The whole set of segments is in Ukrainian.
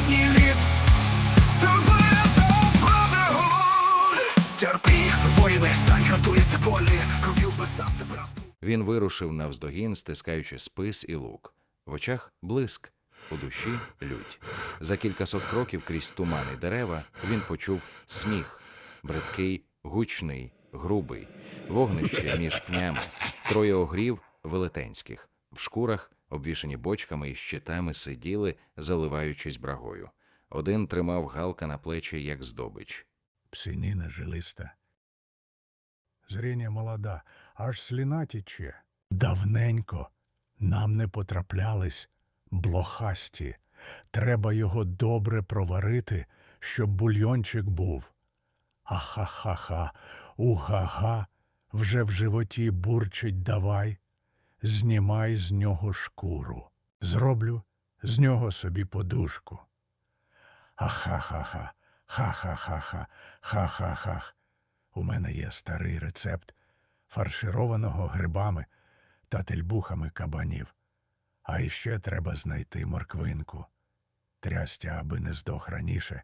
сьогодні Тебе Терпі, воїни, стань, Він вирушив навздогін, стискаючи спис і лук. В очах блиск, у душі лють. За кількасот кроків крізь туман і дерева він почув сміх. Бридкий, гучний, грубий, вогнище між пнями, троє огрів велетенських, в шкурах, обвішані бочками і щитами, сиділи, заливаючись брагою. Один тримав галка на плечі, як здобич. Псинина жилиста. Зріння молода, аж сліна тіче. Давненько нам не потраплялись блохасті. Треба його добре проварити, щоб бульйончик був. Аха-ха-ха, уга-га, вже в животі бурчить давай. Знімай з нього шкуру. Зроблю з нього собі подушку. Аха-ха-ха, ха-ха-ха-ха, ха-ха-ха. У мене є старий рецепт фаршированого грибами та тельбухами кабанів. А іще треба знайти морквинку. Трястя, аби не здох раніше,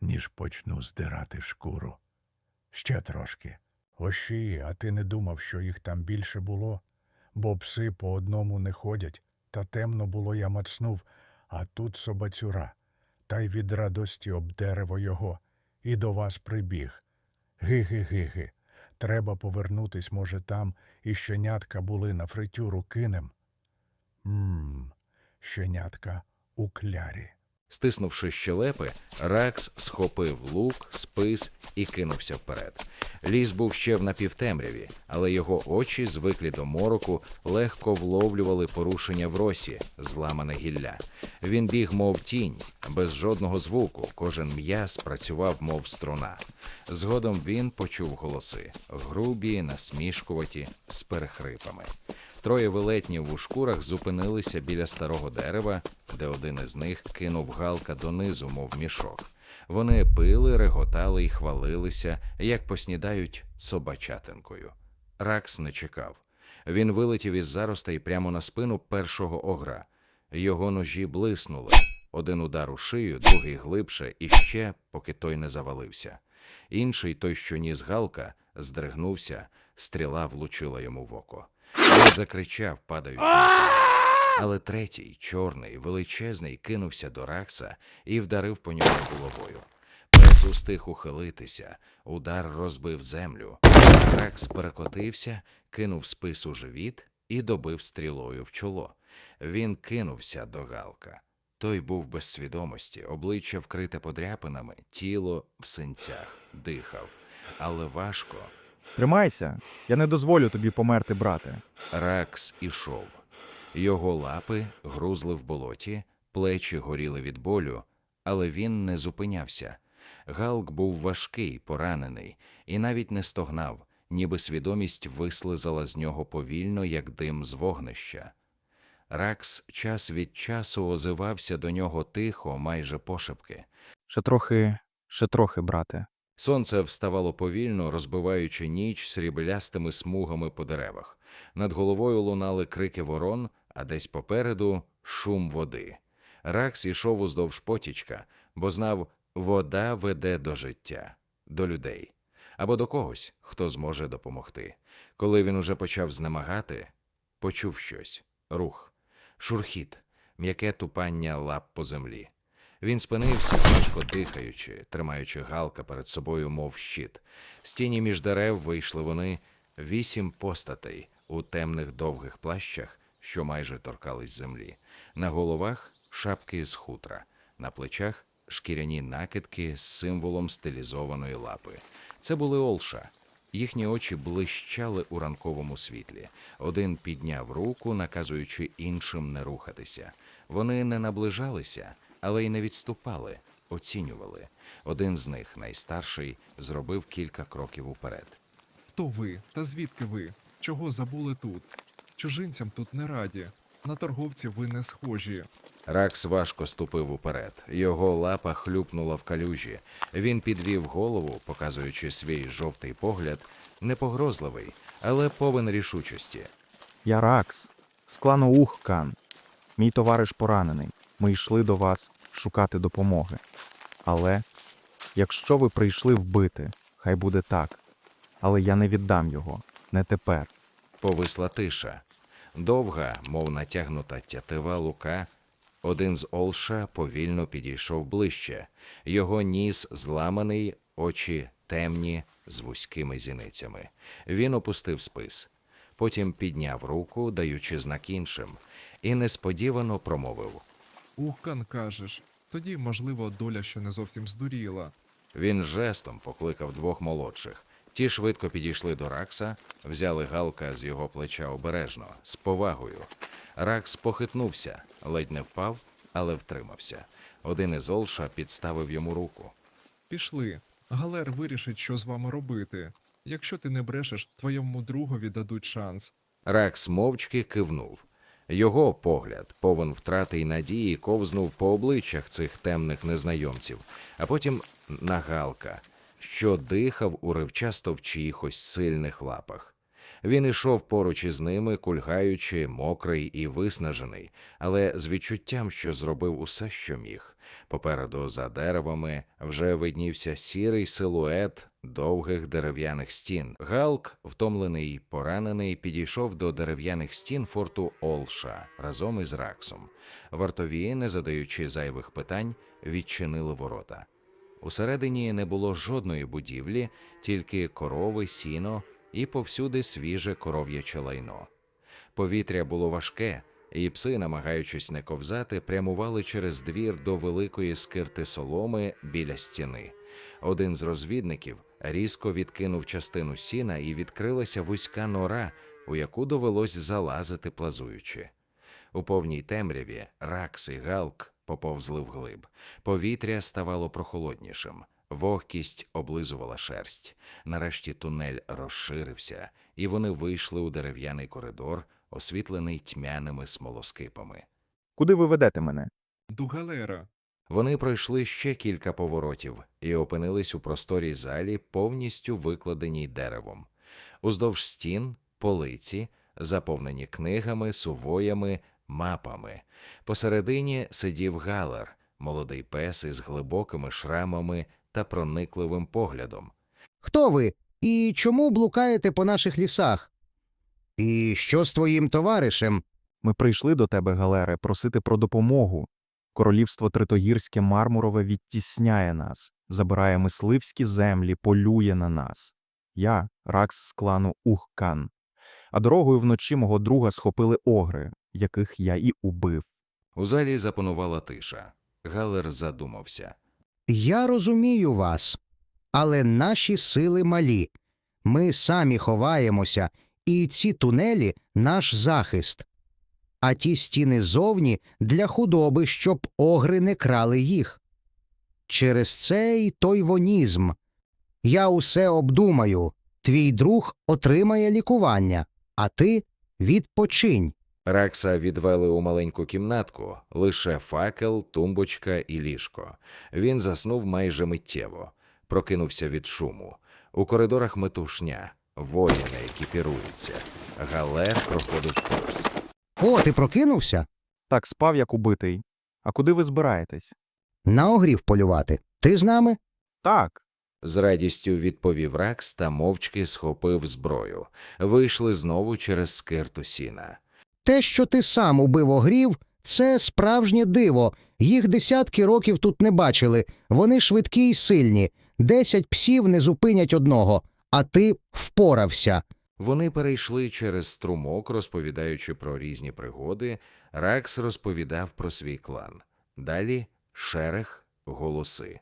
ніж почну здирати шкуру. Ще трошки. Ощі, а ти не думав, що їх там більше було? Бо пси по одному не ходять, та темно було я мацнув, а тут собацюра та й від радості об дерево його, і до вас прибіг. Ги-ги-ги-ги. Треба повернутись, може, там і щенятка були на фритюру кинем. Мм, щенятка у клярі. Стиснувши щелепи, Ракс схопив лук, спис і кинувся вперед. Ліс був ще в напівтемряві, але його очі, звиклі до мороку, легко вловлювали порушення в росі, зламане гілля. Він біг, мов тінь, без жодного звуку, кожен м'яз працював, мов струна. Згодом він почув голоси грубі, насмішкуваті, з перехрипами. Троє велетнів у шкурах зупинилися біля старого дерева, де один із них кинув галка донизу, мов мішок. Вони пили, реготали і хвалилися, як поснідають собачатинкою. Ракс не чекав. Він вилетів із заростей прямо на спину першого огра. Його ножі блиснули. Один удар у шию, другий глибше, і ще, поки той не завалився. Інший, той, що ніс галка, здригнувся, стріла влучила йому в око. Він закричав, падаючи. Але третій, чорний, величезний, кинувся до Ракса і вдарив по ньому головою. Пес устиг ухилитися, удар розбив землю. Ракс перекотився, кинув спис у живіт і добив стрілою в чоло. Він кинувся до Галка. Той був без свідомості, обличчя вкрите подряпинами, тіло в синцях, дихав, але важко. Тримайся, я не дозволю тобі померти, брате. Ракс ішов. Його лапи грузли в болоті, плечі горіли від болю, але він не зупинявся. Галк був важкий, поранений, і навіть не стогнав, ніби свідомість вислизала з нього повільно, як дим з вогнища. Ракс час від часу озивався до нього тихо, майже пошепки. Ще трохи, ще трохи, брате. Сонце вставало повільно, розбиваючи ніч сріблястими смугами по деревах. Над головою лунали крики ворон, а десь попереду шум води. Ракс ішов уздовж потічка, бо знав, вода веде до життя, до людей або до когось, хто зможе допомогти. Коли він уже почав знемагати, почув щось рух, шурхіт, м'яке тупання лап по землі. Він спинився, важко дихаючи, тримаючи галка перед собою, мов щит. З тіні між дерев вийшли вони вісім постатей у темних довгих плащах, що майже торкались землі. На головах шапки з хутра, на плечах шкіряні накидки з символом стилізованої лапи. Це були Олша. Їхні очі блищали у ранковому світлі. Один підняв руку, наказуючи іншим не рухатися. Вони не наближалися, але й не відступали, оцінювали. Один з них, найстарший, зробив кілька кроків уперед. Хто ви? Та звідки ви? Чого забули тут? Чужинцям тут не раді. На торговців ви не схожі. Ракс важко ступив уперед. Його лапа хлюпнула в калюжі. Він підвів голову, показуючи свій жовтий погляд, непогрозливий, але повен рішучості. Я Ракс, з клану Ухкан. Мій товариш поранений. Ми йшли до вас, шукати допомоги. Але якщо ви прийшли вбити, хай буде так. Але я не віддам його, не тепер. Повисла тиша. Довга, мов натягнута тятива лука. Один з Олша повільно підійшов ближче. Його ніс зламаний, очі темні, з вузькими зіницями. Він опустив спис. Потім підняв руку, даючи знак іншим, і несподівано промовив. Ухкан кажеш. Тоді, можливо, доля ще не зовсім здуріла. Він жестом покликав двох молодших. Ті швидко підійшли до Ракса, взяли галка з його плеча обережно, з повагою. Ракс похитнувся, ледь не впав, але втримався. Один із Олша підставив йому руку. Пішли. Галер вирішить, що з вами робити. Якщо ти не брешеш, твоєму другові дадуть шанс. Ракс мовчки кивнув. Його погляд, повен втрати й надії, ковзнув по обличчях цих темних незнайомців, а потім на Галка, що дихав уривчасто в чиїхось сильних лапах. Він ішов поруч із ними, кульгаючи, мокрий і виснажений, але з відчуттям, що зробив усе, що міг. Попереду, за деревами, вже виднівся сірий силует довгих дерев'яних стін. Галк, втомлений й поранений, підійшов до дерев'яних стін форту Олша разом із Раксом. Вартові, не задаючи зайвих питань, відчинили ворота. Усередині не було жодної будівлі, тільки корови, сіно і повсюди свіже коров'яче лайно. Повітря було важке, і пси, намагаючись не ковзати, прямували через двір до великої скирти соломи біля стіни. Один з розвідників різко відкинув частину сіна і відкрилася вузька нора, у яку довелось залазити плазуючи. У повній темряві Ракс і Галк поповзли вглиб. Повітря ставало прохолоднішим. Вогкість облизувала шерсть. Нарешті тунель розширився, і вони вийшли у дерев'яний коридор, освітлений тьмяними смолоскипами. Куди ви ведете мене? До Галера. Вони пройшли ще кілька поворотів і опинились у просторій залі, повністю викладеній деревом. Уздовж стін полиці, заповнені книгами, сувоями, мапами. Посередині сидів Галер, молодий пес із глибокими шрамами та проникливим поглядом. Хто ви? І чому блукаєте по наших лісах? І що з твоїм товаришем? Ми прийшли до тебе, Галере, просити про допомогу. Королівство Тритогірське Мармурове відтісняє нас, забирає мисливські землі, полює на нас. Я Ракс з клану Ухкан. А дорогою вночі мого друга схопили огри, яких я і убив. У залі запанувала тиша. Галер задумався. Я розумію вас, але наші сили малі. Ми самі ховаємося, і ці тунелі наш захист. А ті стіни зовні для худоби, щоб огри не крали їх. Через це й той вонізм. Я усе обдумаю. Твій друг отримає лікування, а ти відпочинь. Ракса відвели у маленьку кімнатку, лише факел, тумбочка і ліжко. Він заснув майже миттєво, прокинувся від шуму. У коридорах метушня, воїни екіпіруються. Галер проходив повз. О, ти прокинувся? Так спав, як убитий. А куди ви збираєтесь? На огрів полювати. Ти з нами? Так. З радістю відповів Ракс та мовчки схопив зброю. Вийшли знову через скирту сіна. Те, що ти сам убив огрів, це справжнє диво. Їх десятки років тут не бачили. Вони швидкі й сильні. Десять псів не зупинять одного, а ти впорався. Вони перейшли через струмок, розповідаючи про різні пригоди. Ракс розповідав про свій клан. Далі шерех, голоси.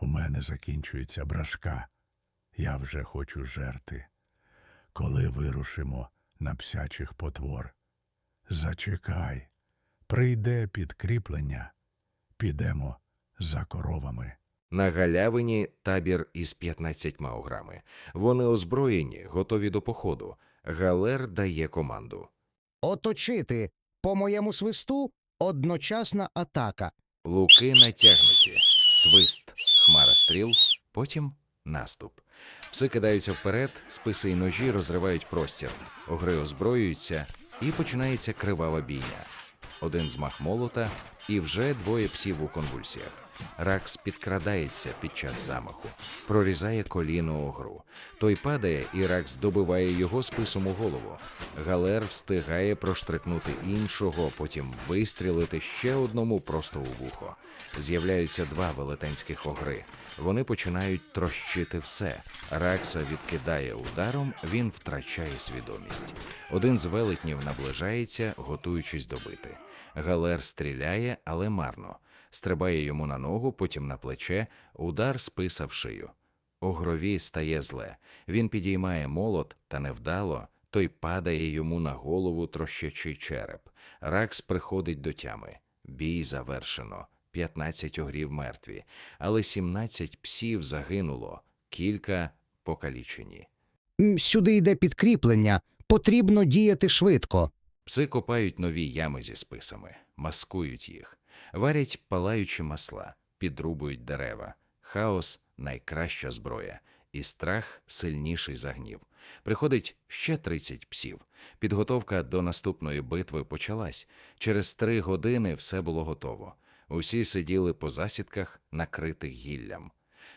У мене закінчується брашка. Я вже хочу жерти. Коли вирушимо на псячих потвор. Зачекай, прийде підкріплення, підемо за коровами. На галявині табір із 15 ограми. Вони озброєні, готові до походу. Галер дає команду. Оточити. По моєму свисту одночасна атака. Луки натягнуті, свист, хмара стріл, потім наступ. Пси кидаються вперед, списи й ножі розривають простір, огри озброюються, і починається кривава бійня. один змах молота, і вже двоє псів у конвульсіях. Ракс підкрадається під час замаху, прорізає коліно огру. Той падає, і Ракс добиває його списом у голову. Галер встигає проштрикнути іншого, потім вистрілити ще одному просто у вухо. З'являються два велетенських огри. Вони починають трощити все. Ракса відкидає ударом, він втрачає свідомість. Один з велетнів наближається, готуючись добити. Галер стріляє, але марно. Стрибає йому на ногу, потім на плече, удар списа в шию. Огрові стає зле. Він підіймає молот, та невдало, той падає йому на голову трощачий череп. Ракс приходить до тями. Бій завершено. 15 огрів мертві, але 17 псів загинуло, кілька покалічені. Сюди йде підкріплення. Потрібно діяти швидко. Пси копають нові ями зі списами, маскують їх, варять палаючі масла, підрубують дерева. Хаос найкраща зброя, і страх сильніший за гнів. Приходить ще 30 псів. Підготовка до наступної битви почалась. Через три години все було готово. Усі сиділи по засідках, накритих гіллям.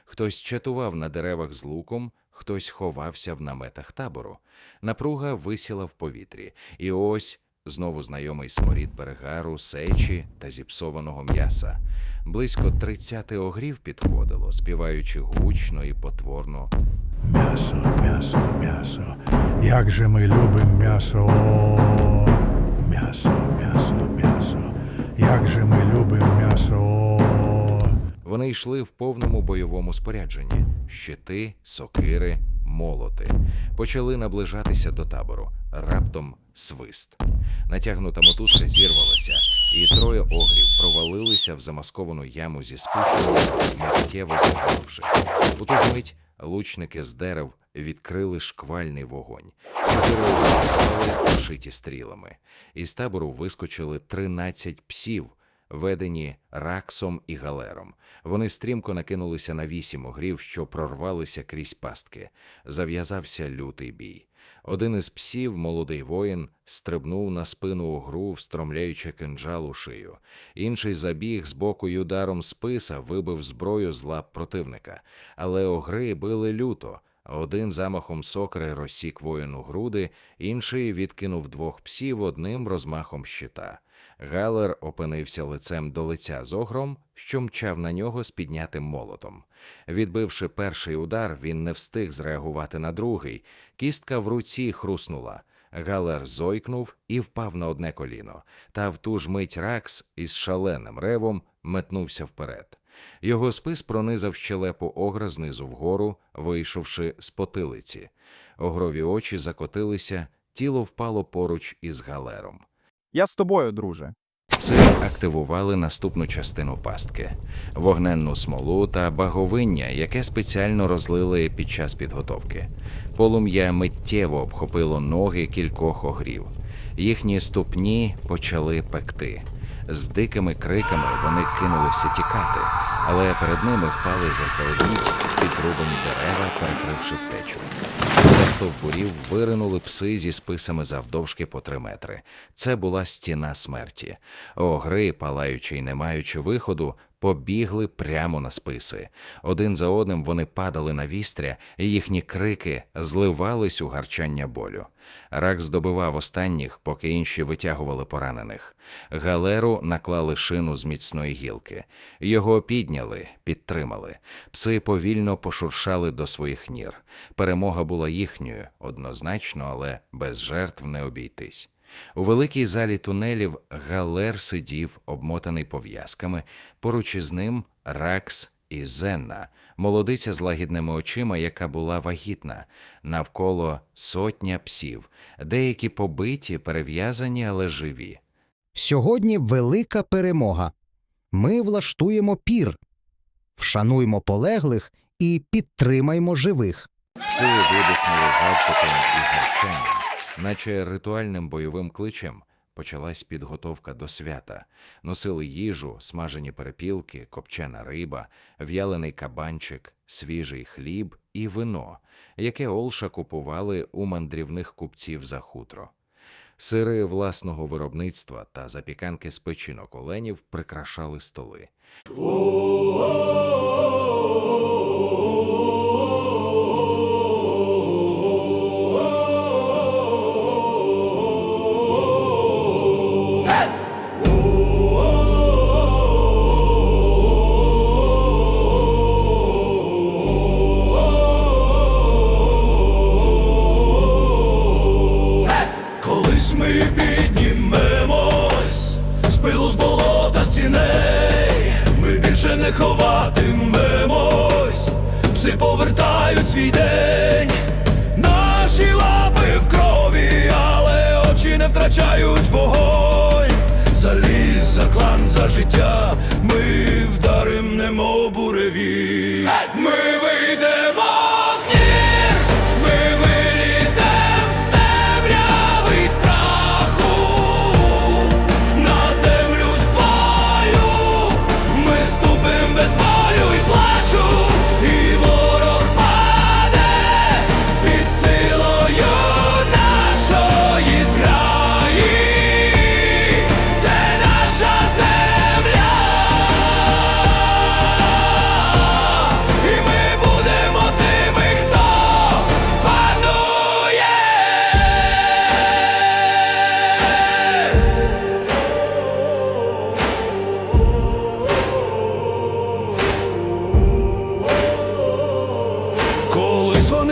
Хтось чатував на деревах з луком, хтось ховався в наметах табору. Напруга висіла в повітрі, і ось знову знайомий сморід перегару, сечі та зіпсованого м'яса. Близько тридцяти огрів підходило, співаючи гучно і потворно. М'ясо, м'ясо, м'ясо. Як же ми любимо м'ясо. М'ясо, м'ясо, м'ясо. Як же ми любимо м'ясо. Вони йшли в повному бойовому спорядженні: щити, сокири, молоти. Почали наближатися до табору. Раптом свист. Натягнута мотузка зірвалася, і троє огрів провалилися в замасковану яму зі списами, миттєво загнувши. У ту ж мить лучники з дерев відкрили шквальний вогонь. Чотири пошиті стрілами. Із табору вискочили тринадцять псів, ведені Раксом і Галером. Вони стрімко накинулися на вісім огрів, що прорвалися крізь пастки. Зав'язався лютий бій. Один із псів, молодий воїн, стрибнув на спину огру, встромляючи кинджал у шию. Інший забіг з боку й ударом списа вибив зброю з лап противника. Але огри били люто. Один замахом сокри розсік воїну груди, інший відкинув двох псів одним розмахом щита. Галер опинився лицем до лиця з огром, що мчав на нього з піднятим молотом. Відбивши перший удар, він не встиг зреагувати на другий. Кістка в руці хруснула. Галер зойкнув і впав на одне коліно. Та в ту ж мить Ракс із шаленим ревом метнувся вперед. Його спис пронизав щелепу огра знизу вгору, вийшовши з потилиці. Огрові очі закотилися, тіло впало поруч із галером. Я з тобою, друже. Пси активували наступну частину пастки вогненну смолу та баговиння, яке спеціально розлили під час підготовки. Полум'я миттєво обхопило ноги кількох огрів. Їхні ступні почали пекти. З дикими криками вони кинулися тікати, але перед ними впали заздалегідь підрубані дерева, перекривши втечу. З стовбурів виринули пси зі списами завдовжки по три метри. Це була стіна смерті. Огри, палаючи й не маючи виходу, побігли прямо на списи. Один за одним вони падали на вістря, і їхні крики зливались у гарчання болю. Рак здобивав останніх, поки інші витягували поранених. Галеру наклали шину з міцної гілки. Його підняли, підтримали. Пси повільно пошуршали до своїх нір. Перемога була їхньою, однозначно, але без жертв не обійтись. У великій залі тунелів Галер сидів, обмотаний пов'язками, поруч із ним Ракс і Зенна, молодиця з лагідними очима, яка була вагітна, навколо сотня псів, деякі побиті, перев'язані, але живі. Сьогодні велика перемога. Ми влаштуємо пір. Вшануймо полеглих і підтримаймо живих. Пси видихнули гавкотом і гарчанням, наче ритуальним бойовим кличем. Почалась підготовка до свята. Носили їжу, смажені перепілки, копчена риба, в'ялений кабанчик, свіжий хліб і вино, яке Олша купували у мандрівних купців за хутро. Сири власного виробництва та запіканки з печінок оленів прикрашали столи.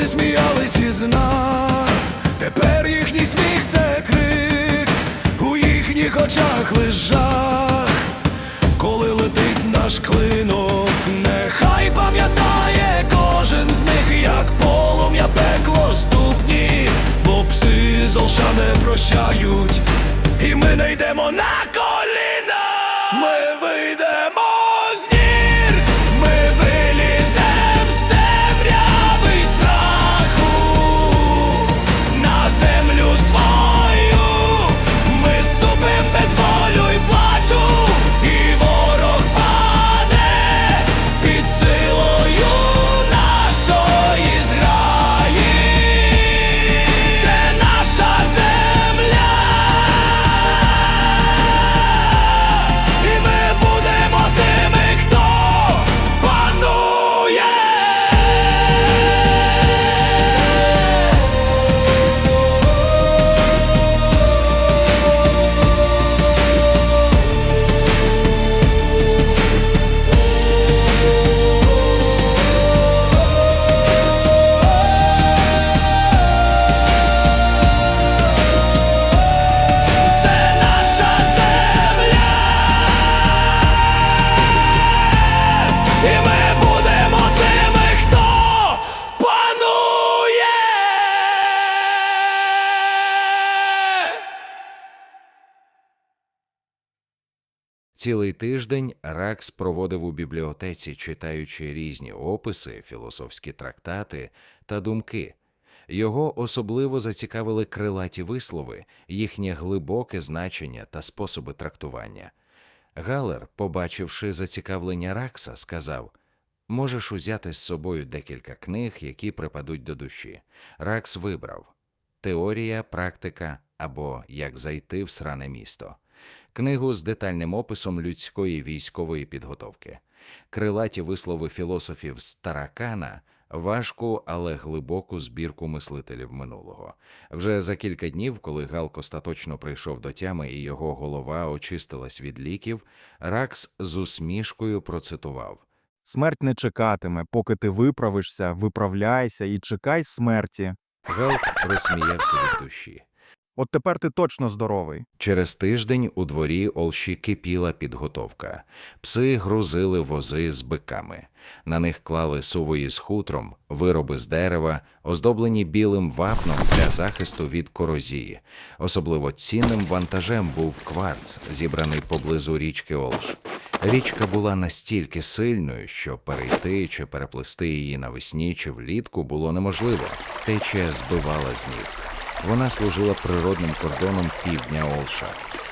Сміялись із нас, тепер їхній сміх це крик, у їхніх очах лежах, коли летить наш клинок, нехай пам'ятає кожен з них, як полум'я пекло ступні, бо пси з не прощають, і ми не йдемо на коліна, ми вийдемо Цілий тиждень Ракс проводив у бібліотеці, читаючи різні описи, філософські трактати та думки. Його особливо зацікавили крилаті вислови, їхнє глибоке значення та способи трактування. Галер, побачивши зацікавлення Ракса, сказав: Можеш узяти з собою декілька книг, які припадуть до душі. Ракс вибрав Теорія, практика або Як зайти в сране місто книгу з детальним описом людської військової підготовки. Крилаті вислови філософів з Таракана важку, але глибоку збірку мислителів минулого. Вже за кілька днів, коли Галк остаточно прийшов до тями і його голова очистилась від ліків, Ракс з усмішкою процитував. Смерть не чекатиме, поки ти виправишся, виправляйся і чекай смерті. Галк розсміявся від душі. От тепер ти точно здоровий. Через тиждень у дворі Олші кипіла підготовка. Пси грузили вози з биками. На них клали сувої з хутром, вироби з дерева, оздоблені білим вапном для захисту від корозії. Особливо цінним вантажем був кварц, зібраний поблизу річки Олш. Річка була настільки сильною, що перейти чи переплисти її навесні чи влітку було неможливо. Течія збивала з ніг. Вона служила природним кордоном півдня Олша.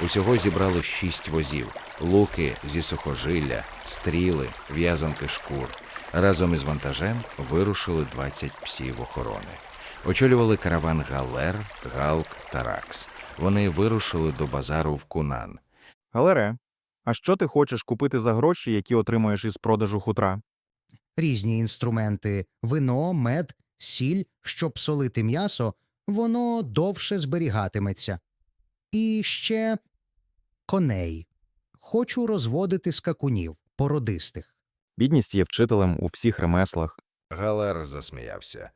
Усього зібрали шість возів: луки зі сухожилля, стріли, в'язанки шкур. Разом із вантажем вирушили 20 псів охорони. Очолювали караван Галер, Галк та Ракс. Вони вирушили до базару в Кунан. Галере, а що ти хочеш купити за гроші, які отримаєш із продажу хутра? Різні інструменти, вино, мед, сіль, щоб солити м'ясо, воно довше зберігатиметься. І ще коней. Хочу розводити скакунів, породистих. Бідність є вчителем у всіх ремеслах. Галер засміявся.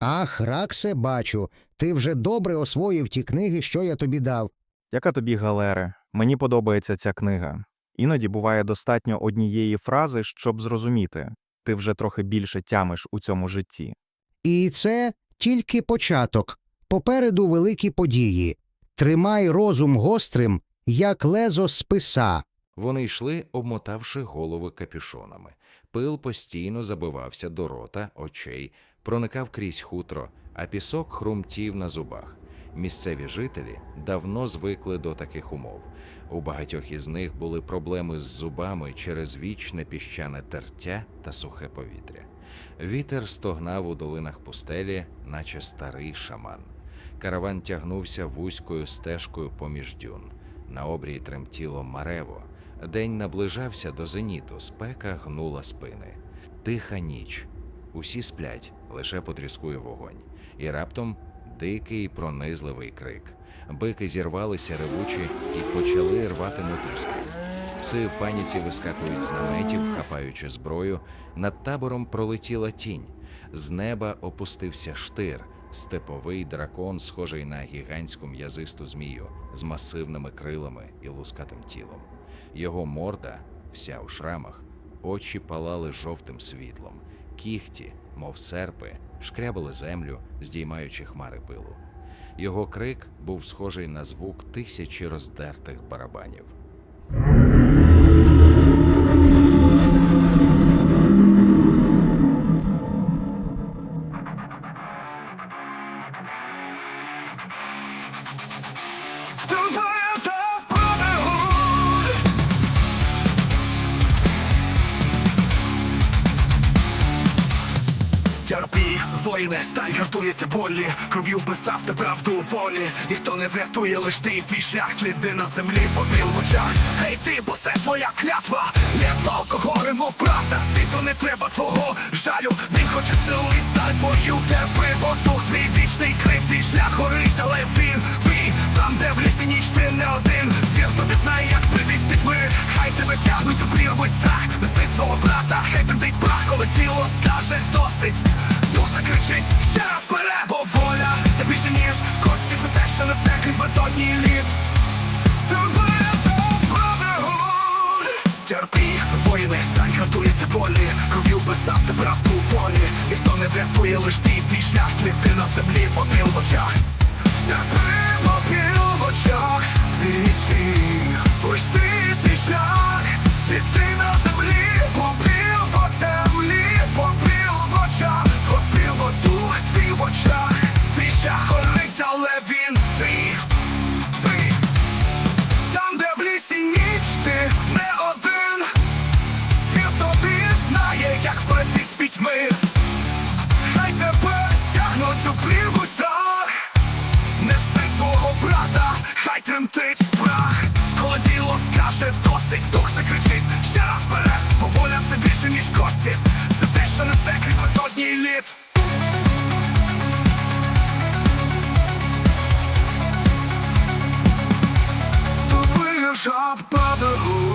Ах, Раксе, бачу, ти вже добре освоїв ті книги, що я тобі дав. Яка тобі, Галере? Мені подобається ця книга. Іноді буває достатньо однієї фрази, щоб зрозуміти. Ти вже трохи більше тямиш у цьому житті. І це тільки початок. Попереду великі події. Тримай розум гострим, як лезо списа. Вони йшли, обмотавши голови капюшонами. Пил постійно забивався до рота, очей, проникав крізь хутро, а пісок хрумтів на зубах. Місцеві жителі давно звикли до таких умов. У багатьох із них були проблеми з зубами через вічне піщане тертя та сухе повітря. Вітер стогнав у долинах пустелі, наче старий шаман. Караван тягнувся вузькою стежкою поміж дюн. На обрії тремтіло марево. День наближався до зеніту, спека гнула спини. Тиха ніч. Усі сплять, лише потріскує вогонь. І раптом дикий пронизливий крик. Бики зірвалися ревучі і почали рвати мотузки. Пси в паніці вискакують з наметів, хапаючи зброю. Над табором пролетіла тінь. З неба опустився штир, степовий дракон, схожий на гігантську м'язисту змію з масивними крилами і лускатим тілом. Його морда, вся у шрамах, очі палали жовтим світлом, кіхті, мов серпи, шкрябали землю, здіймаючи хмари пилу. Його крик був схожий на звук тисячі роздертих барабанів. Гартується Кров'ю писав ти правду у полі. Ніхто не врятує лиш ти твій шлях. Сліди на землі попіл в очах. Гей ти, бо це твоя клятва. Не алкоголем, мов правда. Світу не треба твого жалю. Він хоче силу і сталь твою. Терпи, бо дух твій вічний крик. Твій шлях горить, але він твій Там, де в лісі ніч ти не один. Звір тобі знає, як прийти з пітьми Хай тебе тягнуть у прірву й страх. Неси свого брата, хай тремтить прах Коли тіло скаже досить Дух закричить? Ще раз вперед Бо воля це більше ніж кості. Це те, що несе крізь безодні літ Терпі, воїни, стань готується болі. Кров'ю писав ти правду у полі Ніхто не врятує лиш ти твій шлях Сліди на землі, попіл в очах. Терпи, попіл в очах. Ти твій, лиш ти твій шлях. Сліди на землі, попіл в землі Попіл в очах, дух твій в очах. Твій шлях горить, але він твій, твій там, де в лісі ніч ти не один. Світ тобі знає, як пройти з пітьми Хай тебе тягнуть у пліву страх. Неси свого брата, хай тремтить прах. Коли скаже досить, дух закричить. Ще раз вперед Бо воля це більше, ніж кості. Це те, що несе крізь безодні літ Sharp brotherhood